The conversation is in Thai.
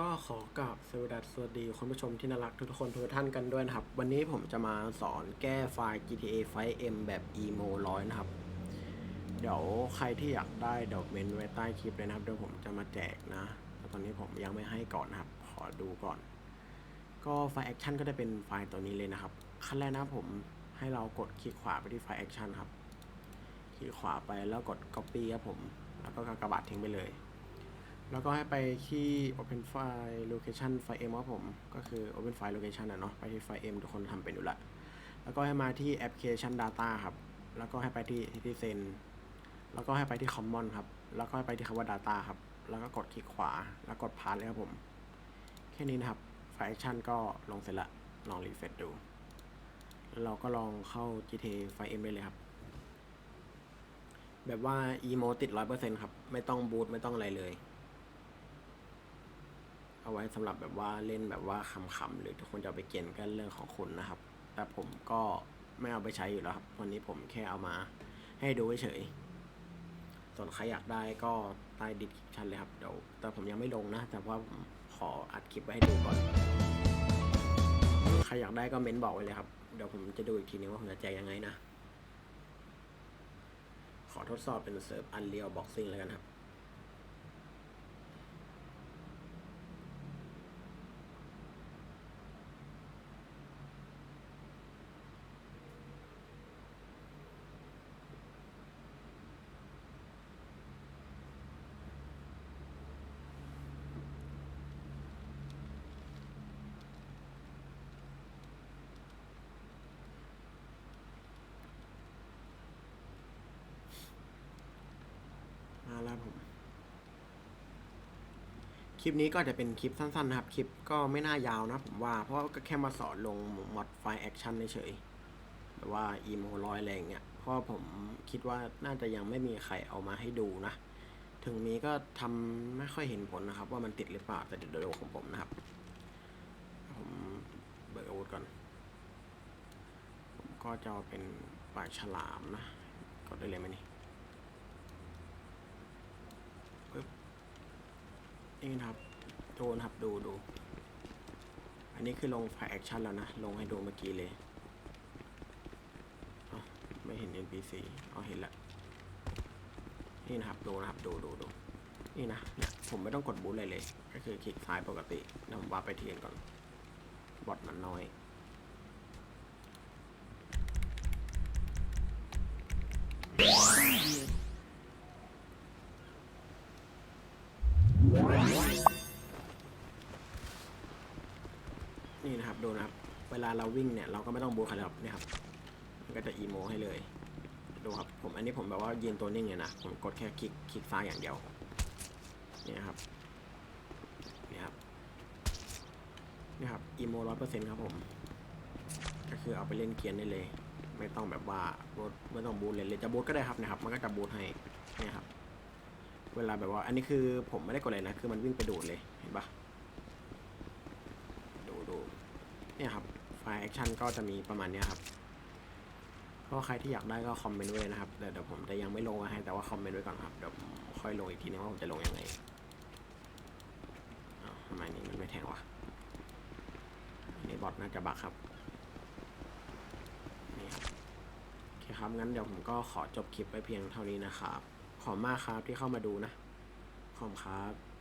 ก็ขอกราบสวัสดีคุณผู้ชมที่น่ารักทุกคนทุกท่านกันด้วยนะครับ วันนี้ผมจะมาสอนแก้ไฟล์ GTA 5M แบบ emo ร้อยนะครับ เดี๋ยวใครที่อยากได้เดี๋ยวเมนไว้ใต้คลิปเลยนะครับเดี๋ยวผมจะมาแจกนะแต่ตอนนี้ผมยังไม่ให้ก่อนนะครับ ขอดูก่อน ก็ไฟล์แอคชั่นก็จะเป็นไฟล์ตัวนี้เลยนะครับ ขั้นแรกนะผมให้เรากดคลิกขวาไปที่ไฟล์แอคชั่นครับคลิกขวาไปแล้วกด copy ครับผม แล้วก็กากบาททิ้งไปเลย แล้วก็ให้ไปที่ open file location file m ครับผม ก็คือ open file location นะเนาะ ไปที่ file m ทุกคนทำเป็นอยู่ละ แล้วก็ให้มาที่ application data ครับ แล้วก็ให้ไปที่ citizen แล้วก็ให้ไปที่ common ครับ แล้วก็ให้ไปที่คำว่า data ครับ แล้วก็กดคลิกขวา แล้วกด pass เลยครับผม แค่นี้นะครับ ไฟล์ action ก็ลงเสร็จละ ลองรีเฟรชดูแล้วเราก็ลองเข้า GTA ไฟล์ m ได้เลยครับแบบว่า emo ติด100%ครับ ไม่ต้องบูตไม่ต้องอะไรเลย เอาไว้สำหรับแบบว่าเล่นแบบว่าขำๆหรือทุกคนจะไปเกณฑ์กันเรื่องของคุณนะครับ แต่ผมก็ไม่เอาไปใช้อยู่แล้วครับ วันนี้ผมแค่เอามาให้ดูเฉยๆส่วนใครอยากได้ก็ใต้ดิสคริปชันเลยครับเดี๋ยวแต่ผมยังไม่ลงนะ แต่ว่าผมขออัดคลิปไว้ให้ดูก่อน ใครอยากได้ก็เม้นบอกไว้เลยครับ เดี๋ยวผมจะดูอีกทีนึงว่าผมจะแจกยังไงนะ ขอทดสอบเป็นเซิร์ฟ Unreal Boxing แล้วกันครับ มาแล้วผม คลิปนี้ก็จะเป็นคลิปสั้นๆนะครับ คลิปก็ไม่น่ายาวนะผมว่า เพราะก็แค่มาสอนลงมอดไฟแอคชั่นเฉยๆแบบว่าอีโมร้อยอะไรงเงี้ยเพราะผมคิดว่าน่าจะยังไม่มีใครเอามาให้ดูนะ ถึงมีก็ทำไม่ค่อยเห็นผลนะครับ ว่ามันติดหรือเปล่าแต่เดี๋ยวดูของผมนะครับ ผมเบิกอาวุธก่อน ผมก็จะเป็นปลาฉลามนะกดได้เลยไหมนี่ นี่นะครับ ดูนะครับดูดู อันนี้คือลงไฟแอคชั่นแล้วนะ ลงให้ดูเมื่อกี้เลยไม่เห็น NPC เอาเห็นละ นี่นะครับดูนะครับดูดูดูนี่นะเนี่ยผมไม่ต้องกดบูทเลยเลย ก็คือคลิกซ้ายปกตินำวผมวาร์ปไปเทียนก่อน บอทมันน้อย นี่นะครับดูนะครับ เวลาเราวิ่งเนี่ยเราก็ไม่ต้องบูทใครหรอกเนี่ยครับมันก็จะอีโมให้เลย ดูครับผมอันนี้ผมแบบว่ายืนตัวนิ่งเลยนะผมกดแค่คลิกคลิกซ้ายอย่างเดียวเนี่ยครับเนี่ยครับเนี่ยครับอีโมร้อยเปอร์เซ็นต์ครับผมก็คือเอาไปเล่นเกียร์ได้เลย ไม่ต้องแบบว่าบูทไม่ต้องบูทเลยเลยจะบูทก็ได้ครับนะครับ มันก็จะบูทให้เนี่ยครับ เวลาแบบว่าอันนี้คือผมไม่ได้กดเลยนะ คือมันวิ่งไปดูดเลยเห็นปะ ดูดู เนี่ยครับไฟล์แอคชั่นก็จะมีประมาณนี้ครับก็ใครที่อยากได้ก็คอมเมนต์ไว้เลยนะครับเดี๋ยวผมจะยังไม่ลงมาให้แต่ว่าคอมเมนต์ไว้ก่อนครับเดี๋ยวค่อยลงอีกทีนึงว่าผมจะลงยังไงทำไมนี่มันไม่แทงวะนนี้บอทน่าจะบักครับนี่ครับโอเคครับงั้นเดี๋ยวผมก็ขอจบคลิปไปเพียงเท่านี้นะครับขอบมากครับที่เข้ามาดูนะขอบคุณครับ